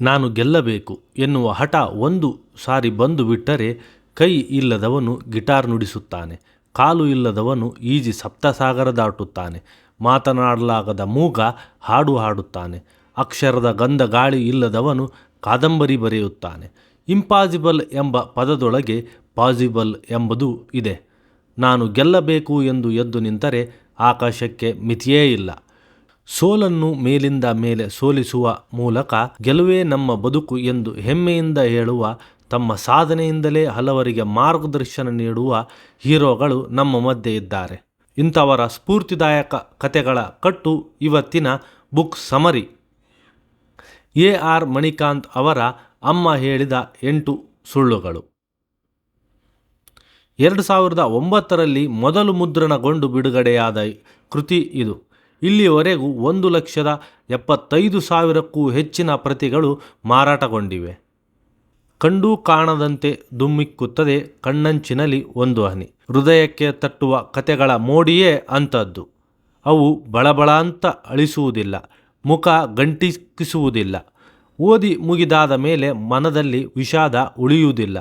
ನಾನು ಗೆಲ್ಲಬೇಕು ಎನ್ನುವ ಹಠ ಒಂದು ಸಾರಿ ಬಂದು ಬಿಟ್ಟರೆ ಕೈ ಇಲ್ಲದವನು ಗಿಟಾರ್ ನುಡಿಸುತ್ತಾನೆ, ಕಾಲು ಇಲ್ಲದವನು ಈಜಿ ಸಪ್ತಸಾಗರ ದಾಟುತ್ತಾನೆ, ಮಾತನಾಡಲಾಗದ ಮೂಗ ಹಾಡು ಹಾಡುತ್ತಾನೆ, ಅಕ್ಷರದ ಗಂಧ ಗಾಳಿ ಇಲ್ಲದವನು ಕಾದಂಬರಿ ಬರೆಯುತ್ತಾನೆ. ಇಂಪಾಸಿಬಲ್ ಎಂಬ ಪದದೊಳಗೆ ಪಾಸಿಬಲ್ ಎಂಬುದು ಇದೆ. ನಾನು ಗೆಲ್ಲಬೇಕು ಎಂದು ಎದ್ದು ನಿಂತರೆ ಆಕಾಶಕ್ಕೆ ಮಿತಿಯೇ ಇಲ್ಲ. ಸೋಲನ್ನು ಮೇಲಿಂದ ಮೇಲೆ ಸೋಲಿಸುವ ಮೂಲಕ ಗೆಲುವೇ ನಮ್ಮ ಬದುಕು ಎಂದು ಹೆಮ್ಮೆಯಿಂದ ಹೇಳುವ, ತಮ್ಮ ಸಾಧನೆಯಿಂದಲೇ ಹಲವರಿಗೆ ಮಾರ್ಗದರ್ಶನ ನೀಡುವ ಹೀರೋಗಳು ನಮ್ಮ ಮಧ್ಯೆ ಇದ್ದಾರೆ. ಇಂಥವರ ಸ್ಫೂರ್ತಿದಾಯಕ ಕತೆಗಳ ಕಟ್ಟು ಇವತ್ತಿನ book summary. A R Manikanth ಅವರ ಅಮ್ಮ ಹೇಳಿದ ಎಂಟು ಸುಳ್ಳುಗಳು. ಎರಡು ಸಾವಿರದ ಒಂಬತ್ತರಲ್ಲಿ ಮೊದಲು ಮುದ್ರಣಗೊಂಡು ಬಿಡುಗಡೆಯಾದ ಕೃತಿ ಇದು. ಇಲ್ಲಿಯವರೆಗೂ ಒಂದು ಲಕ್ಷದ ಎಪ್ಪತ್ತೈದು ಸಾವಿರಕ್ಕೂ ಹೆಚ್ಚಿನ ಪ್ರತಿಗಳು ಮಾರಾಟಗೊಂಡಿವೆ. ಕಂಡೂ ಕಾಣದಂತೆ ದುಮ್ಮಿಕ್ಕುತ್ತದೆ ಕಣ್ಣಂಚಿನಲ್ಲಿ ಒಂದು ಹನಿ. ಹೃದಯಕ್ಕೆ ತಟ್ಟುವ ಕತೆಗಳ ಮೋಡಿಯೇ ಅಂಥದ್ದು ಅವು ಬಳಬಳ ಅಂತ ಅಳಿಸುವುದಿಲ್ಲ, ಮುಖ ಗಂಟಿಕ್ಕಿಸುವುದಿಲ್ಲ. ಓದಿ ಮುಗಿದಾದ ಮೇಲೆ ಮನದಲ್ಲಿ ವಿಷಾದ ಉಳಿಯುವುದಿಲ್ಲ.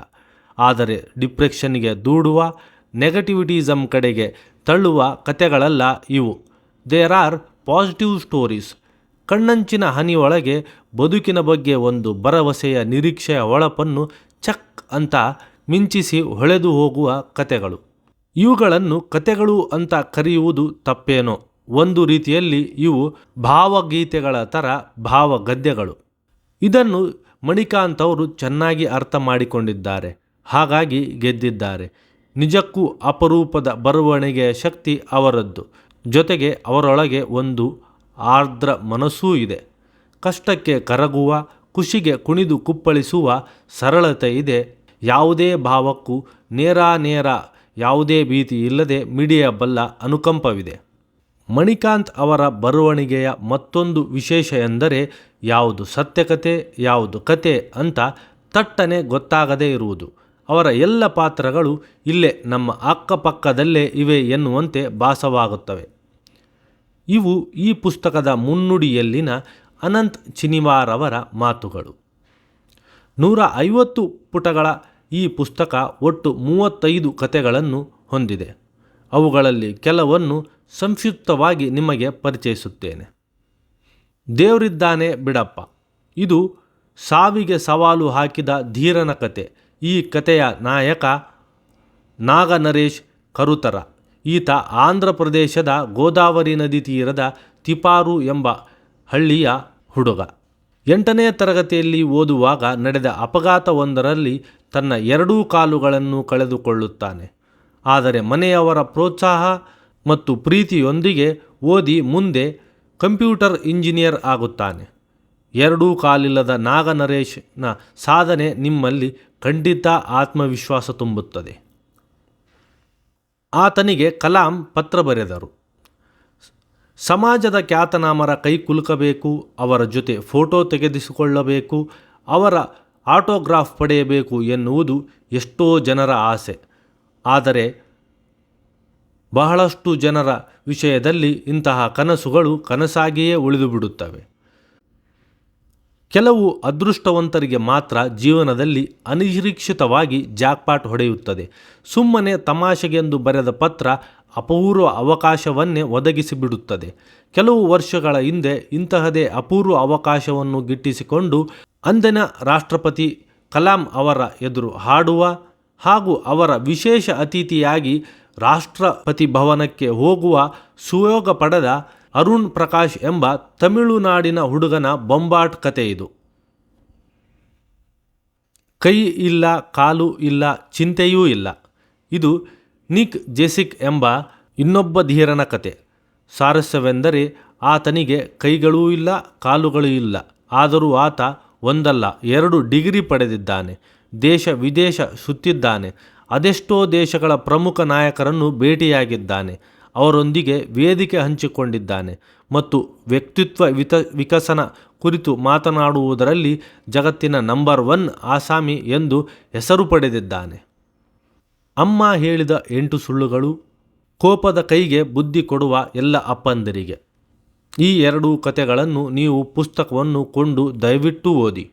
ಆದರೆ ಡಿಪ್ರೆಷನ್ಗೆ ದೂಡುವ ನೆಗೆಟಿವಿಟಿಸಮ್ ಕಡೆಗೆ ತಳ್ಳುವ ಕತೆಗಳಲ್ಲ ಇವು. ದೇರ್ ಆರ್ ಪಾಸಿಟಿವ್ ಸ್ಟೋರೀಸ್ ಕಣ್ಣಂಚಿನ ಹನಿಯೊಳಗೆ ಬದುಕಿನ ಬಗ್ಗೆ ಒಂದು ಭರವಸೆಯ ನಿರೀಕ್ಷೆಯ ಒಳಪನ್ನು ಚಕ್ ಅಂತ ಮಿಂಚಿಸಿ ಹೊಳೆದು ಹೋಗುವ ಕತೆಗಳು. ಇವುಗಳನ್ನು ಕತೆಗಳು ಅಂತ ಕರೆಯುವುದು ತಪ್ಪೇನೋ. ಒಂದು ರೀತಿಯಲ್ಲಿ ಇವು ಭಾವಗೀತೆಗಳ ಥರ ಭಾವಗದ್ಯಗಳು. ಇದನ್ನು ಮಣಿಕಾಂತ್ ಅವರು ಚೆನ್ನಾಗಿ ಅರ್ಥ ಮಾಡಿಕೊಂಡಿದ್ದಾರೆ. ಹಾಗಾಗಿ ಗೆದ್ದಿದ್ದಾರೆ. ನಿಜಕ್ಕೂ ಅಪರೂಪದ ಬರವಣಿಗೆಯ ಶಕ್ತಿ ಅವರದ್ದು. ಜೊತೆಗೆ ಅವರೊಳಗೆ ಒಂದು ಆರ್ದ್ರ ಮನಸ್ಸೂ ಇದೆ. ಕಷ್ಟಕ್ಕೆ ಕರಗುವ, ಖುಷಿಗೆ ಕುಣಿದು ಕುಪ್ಪಳಿಸುವ ಸರಳತೆ ಇದೆ. ಯಾವುದೇ ಭಾವಕ್ಕೂ ನೇರಾನೇರ ಯಾವುದೇ ಭೀತಿ ಇಲ್ಲದೆ ಮಿಡಿಯಬಲ್ಲ ಅನುಕಂಪವಿದೆ. ಮಣಿಕಾಂತ್ ಅವರ ಬರವಣಿಗೆಯ ಮತ್ತೊಂದು ವಿಶೇಷ ಎಂದರೆ ಯಾವುದು ಸತ್ಯಕತೆ, ಯಾವುದು ಕತೆ ಅಂತ ತಟ್ಟನೆ ಗೊತ್ತಾಗದೇ ಇರುವುದು. ಅವರ ಎಲ್ಲ ಪಾತ್ರಗಳು ಇಲ್ಲೇ ನಮ್ಮ ಅಕ್ಕಪಕ್ಕದಲ್ಲೇ ಇವೆ ಎನ್ನುವಂತೆ ಭಾಸವಾಗುತ್ತವೆ. ಇವು ಈ ಪುಸ್ತಕದ ಮುನ್ನುಡಿಯಲ್ಲಿನ ಅನಂತ್ ಚಿನಿವಾರವರ ಮಾತುಗಳು. ನೂರ ಐವತ್ತು ಪುಟಗಳ ಈ ಪುಸ್ತಕ ಒಟ್ಟು ಮೂವತ್ತೈದು ಕತೆಗಳನ್ನು ಹೊಂದಿದೆ. ಅವುಗಳಲ್ಲಿ ಕೆಲವನ್ನು ಸಂಕ್ಷಿಪ್ತವಾಗಿ ನಿಮಗೆ ಪರಿಚಯಿಸುತ್ತೇನೆ. ದೇವರಿದ್ದಾನೆ ಬಿಡಪ್ಪ. ಇದು ಸಾವಿಗೆ ಸವಾಲು ಹಾಕಿದ ಧೀರನ ಕತೆ. ಈ ಕತೆಯ ನಾಯಕ ನಾಗನರೇಶ್ ಕರುತರ. ಈತ ಆಂಧ್ರ ಪ್ರದೇಶದ ಗೋದಾವರಿ ನದಿ ತೀರದ ತಿಪಾರು ಎಂಬ ಹಳ್ಳಿಯ ಹುಡುಗ. ಎಂಟನೇ ತರಗತಿಯಲ್ಲಿ ಓದುವಾಗ ನಡೆದ ಅಪಘಾತವೊಂದರಲ್ಲಿ ತನ್ನ ಎರಡೂ ಕಾಲುಗಳನ್ನು ಕಳೆದುಕೊಳ್ಳುತ್ತಾನೆ. ಆದರೆ ಮನೆಯವರ ಪ್ರೋತ್ಸಾಹ ಮತ್ತು ಪ್ರೀತಿಯೊಂದಿಗೆ ಓದಿ ಮುಂದೆ ಕಂಪ್ಯೂಟರ್ ಇಂಜಿನಿಯರ್ ಆಗುತ್ತಾನೆ. ಎರಡೂ ಕಾಲಿಲ್ಲದ ನಾಗನರೇಶ್ನ ಸಾಧನೆ ನಿಮ್ಮಲ್ಲಿ ಖಂಡಿತ ಆತ್ಮವಿಶ್ವಾಸ ತುಂಬುತ್ತದೆ. ಆತನಿಗೆ ಕಲಾಂ ಪತ್ರ ಬರೆದರು. ಸಮಾಜದ ಖ್ಯಾತನಾಮರ ಕೈ ಕುಲುಕಬೇಕು, ಅವರ ಜೊತೆ ಫೋಟೋ ತೆಗೆದಿಸಿಕೊಳ್ಳಬೇಕು, ಅವರ ಆಟೋಗ್ರಾಫ್ ಪಡೆಯಬೇಕು ಎನ್ನುವುದು ಎಷ್ಟೋ ಜನರ ಆಸೆ. ಆದರೆ ಬಹಳಷ್ಟು ಜನರ ವಿಷಯದಲ್ಲಿ ಇಂತಹ ಕನಸುಗಳು ಕನಸಾಗಿಯೇ ಉಳಿದುಬಿಡುತ್ತವೆ. ಕೆಲವು ಅದೃಷ್ಟವಂತರಿಗೆ ಮಾತ್ರ ಜೀವನದಲ್ಲಿ ಅನಿರೀಕ್ಷಿತವಾಗಿ ಜಾಕ್ಪಾಟ್ ಹೊಡೆಯುತ್ತದೆ. ಸುಮ್ಮನೆ ತಮಾಷೆಗೆಂದು ಬರೆದ ಪತ್ರ ಅಪೂರ್ವ ಅವಕಾಶವನ್ನೇ ಒದಗಿಸಿಬಿಡುತ್ತದೆ. ಕೆಲವು ವರ್ಷಗಳ ಹಿಂದೆ ಇಂತಹದೇ ಅಪೂರ್ವ ಅವಕಾಶವನ್ನು ಗಿಟ್ಟಿಸಿಕೊಂಡು ಅಂದಿನ ರಾಷ್ಟ್ರಪತಿ ಕಲಾಂ ಅವರ ಎದುರು ಹಾಡುವ ಹಾಗೂ ಅವರ ವಿಶೇಷ ಅತಿಥಿಯಾಗಿ ರಾಷ್ಟ್ರಪತಿ ಭವನಕ್ಕೆ ಹೋಗುವ ಸುಯೋಗ ಪಡೆದ ಅರುಣ್ ಪ್ರಕಾಶ್ ಎಂಬ ತಮಿಳುನಾಡಿನ ಹುಡುಗನ ಬೊಂಬಾಟ್ ಕತೆ ಇದು. ಕೈ ಇಲ್ಲ, ಕಾಲು ಇಲ್ಲ, ಚಿಂತೆಯೂ ಇಲ್ಲ. ಇದು ನಿಕ್ ಜೆಸಿಕ್ ಎಂಬ ಇನ್ನೊಬ್ಬ ಧೀರನ ಕತೆ. ಸಾರಸ್ಯವೆಂದರೆ ಆತನಿಗೆ ಕೈಗಳೂ ಇಲ್ಲ, ಕಾಲುಗಳೂ ಇಲ್ಲ. ಆದರೂ ಆತ ಒಂದಲ್ಲ, ಎರಡು ಡಿಗ್ರಿ ಪಡೆದಿದ್ದಾನೆ. ದೇಶ ವಿದೇಶ ಸುತ್ತಿದ್ದಾನೆ. ಅದೆಷ್ಟೋ ದೇಶಗಳ ಪ್ರಮುಖ ನಾಯಕರನ್ನು ಭೇಟಿಯಾಗಿದ್ದಾನೆ. ಅವರೊಂದಿಗೆ ವೇದಿಕೆ ಹಂಚಿಕೊಂಡಿದ್ದಾನೆ ಮತ್ತು ವ್ಯಕ್ತಿತ್ವ ವಿತ, ವಿಕಸನ ಕುರಿತು ಮಾತನಾಡುವುದರಲ್ಲಿ ಜಗತ್ತಿನ ನಂಬರ್ ಒನ್ ಆಸಾಮಿ ಎಂದು ಹೆಸರು ಪಡೆದಿದ್ದಾನೆ. ಅಮ್ಮ ಹೇಳಿದ ಎಂಟು ಸುಳ್ಳುಗಳು, ಕೋಪದ ಕೈಗೆ ಬುದ್ಧಿ ಕೊಡುವ ಎಲ್ಲ ಅಪ್ಪಂದಿರಿಗೆ. ಈ ಎರಡೂ ಕತೆಗಳನ್ನು ನೀವು ಪುಸ್ತಕವನ್ನು ಕೊಂಡು ದಯವಿಟ್ಟು ಓದಿ.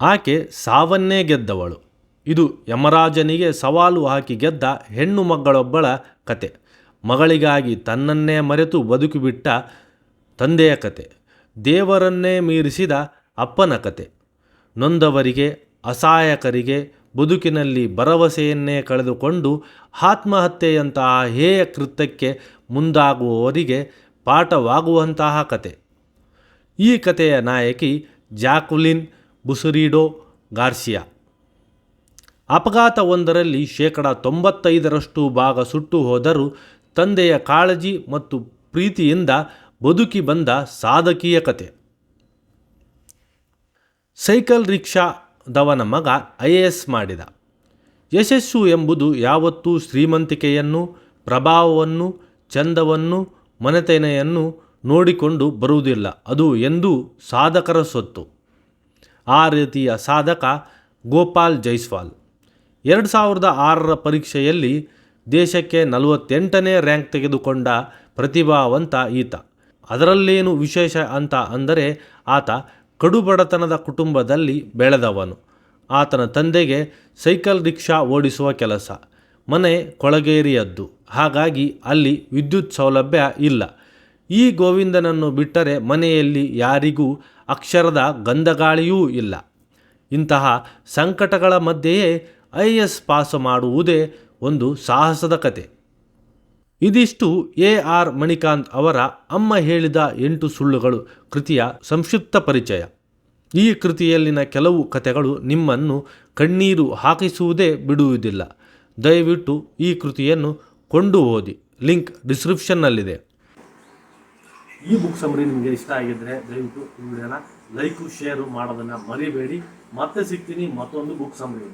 ಆಕೆ ಸಾವನ್ನೇ ಗೆದ್ದವಳು. ಇದು ಯಮರಾಜನಿಗೆ ಸವಾಲು ಹಾಕಿ ಗೆದ್ದ ಹೆಣ್ಣು ಮಗಳೊಬ್ಬಳ ಕತೆ. ಮಗಳಿಗಾಗಿ ತನ್ನನ್ನೇ ಮರೆತು ಬದುಕಿಬಿಟ್ಟ ತಂದೆಯ ಕತೆ, ದೇವರನ್ನೇ ಮೀರಿಸಿದ ಅಪ್ಪನ ಕತೆ. ನೊಂದವರಿಗೆ, ಅಸಹಾಯಕರಿಗೆ ಬದುಕಿನಲ್ಲಿ ಭರವಸೆಯನ್ನೇ ಕಳೆದುಕೊಂಡು ಆತ್ಮಹತ್ಯೆಯಂತಹ ಹೇಯ ಕೃತ್ಯಕ್ಕೆ ಮುಂದಾಗುವವರಿಗೆ ಪಾಠವಾಗುವಂತಹ ಕತೆ. ಈ ಕಥೆಯ ನಾಯಕಿ ಜಾಕುಲಿನ್ ಬುಸುರಿಡೋ ಗಾರ್ಸಿಯಾ. ಅಪಘಾತವೊಂದರಲ್ಲಿ ಶೇಕಡ ತೊಂಬತ್ತೈದರಷ್ಟು ಭಾಗ ಸುಟ್ಟು ಹೋದರೂ ತಂದೆಯ ಕಾಳಜಿ ಮತ್ತು ಪ್ರೀತಿಯಿಂದ ಬದುಕಿ ಬಂದ ಸಾಧಕೀಯ ಕತೆ. ಸೈಕಲ್ ರಿಕ್ಷಾದವನ ಮಗ ಐ ಎ ಎಸ್ ಮಾಡಿದ. ಯಶಸ್ಸು ಎಂಬುದು ಯಾವತ್ತೂ ಶ್ರೀಮಂತಿಕೆಯನ್ನು, ಪ್ರಭಾವವನ್ನು, ಚಂದವನ್ನು ಮನೆತನೆಯನ್ನು ನೋಡಿಕೊಂಡು ಬರುವುದಿಲ್ಲ. ಅದು ಎಂದೂ ಸಾಧಕರ ಸೊತ್ತು ಆ ರೀತಿಯ ಸಾಧಕ ಗೋಪಾಲ್ ಜೈಸ್ವಾಲ್. ಎರಡು ಸಾವಿರದ ಆರರ ಪರೀಕ್ಷೆಯಲ್ಲಿ ದೇಶಕ್ಕೆ ನಲವತ್ತೆಂಟನೇ ರ್ಯಾಂಕ್ ತೆಗೆದುಕೊಂಡ ಪ್ರತಿಭಾವಂತ ಈತ. ಅದರಲ್ಲೇನು ವಿಶೇಷ ಅಂತ ಅಂದರೆ ಆತ ಕಡುಬಡತನದ ಕುಟುಂಬದಲ್ಲಿ ಬೆಳೆದವನು. ಆತನ ತಂದೆಗೆ ಸೈಕಲ್ ರಿಕ್ಷಾ ಓಡಿಸುವ ಕೆಲಸ. ಮನೆ ಕೊಳಗೇರಿಯದ್ದು. ಹಾಗಾಗಿ ಅಲ್ಲಿ ವಿದ್ಯುತ್ ಸೌಲಭ್ಯ ಇಲ್ಲ. ಈ ಗೋವಿಂದನನ್ನು ಬಿಟ್ಟರೆ ಮನೆಯಲ್ಲಿ ಯಾರಿಗೂ ಅಕ್ಷರದ ಗಂಧಗಾಳಿಯೂ ಇಲ್ಲ. ಇಂತಹ ಸಂಕಟಗಳ ಮಧ್ಯೆಯೇ ಐ ಎಸ್ ಪಾಸು ಮಾಡುವುದೇ ಒಂದು ಸಾಹಸದ ಕತೆ. ಇದಿಷ್ಟು ಎ ಆರ್ ಮಣಿಕಾಂತ್ ಅವರ ಅಮ್ಮ ಹೇಳಿದ ಎಂಟು ಸುಳ್ಳುಗಳು ಕೃತಿಯ ಸಂಕ್ಷಿಪ್ತ ಪರಿಚಯ. ಈ ಕೃತಿಯಲ್ಲಿನ ಕೆಲವು ಕಥೆಗಳು ನಿಮ್ಮನ್ನು ಕಣ್ಣೀರು ಹಾಕಿಸುವುದೇ ಬಿಡುವುದಿಲ್ಲ. ದಯವಿಟ್ಟು ಈ ಕೃತಿಯನ್ನು ಕೊಂಡು ಓದಿ. ಲಿಂಕ್ ಡಿಸ್ಕ್ರಿಪ್ಷನ್ನಲ್ಲಿದೆ. ಈ ಬುಕ್ ಸಮರಿ ನಿಮಗೆ ಇಷ್ಟ ಆಗಿದ್ದರೆ ದಯವಿಟ್ಟು ಈ ಲೈಕು, ಶೇರು ಮಾಡೋದನ್ನು ಮರಿಬೇಡಿ. ಮತ್ತೆ ಸಿಗ್ತೀನಿ ಮತ್ತೊಂದು ಬುಕ್ ಸಮರಿ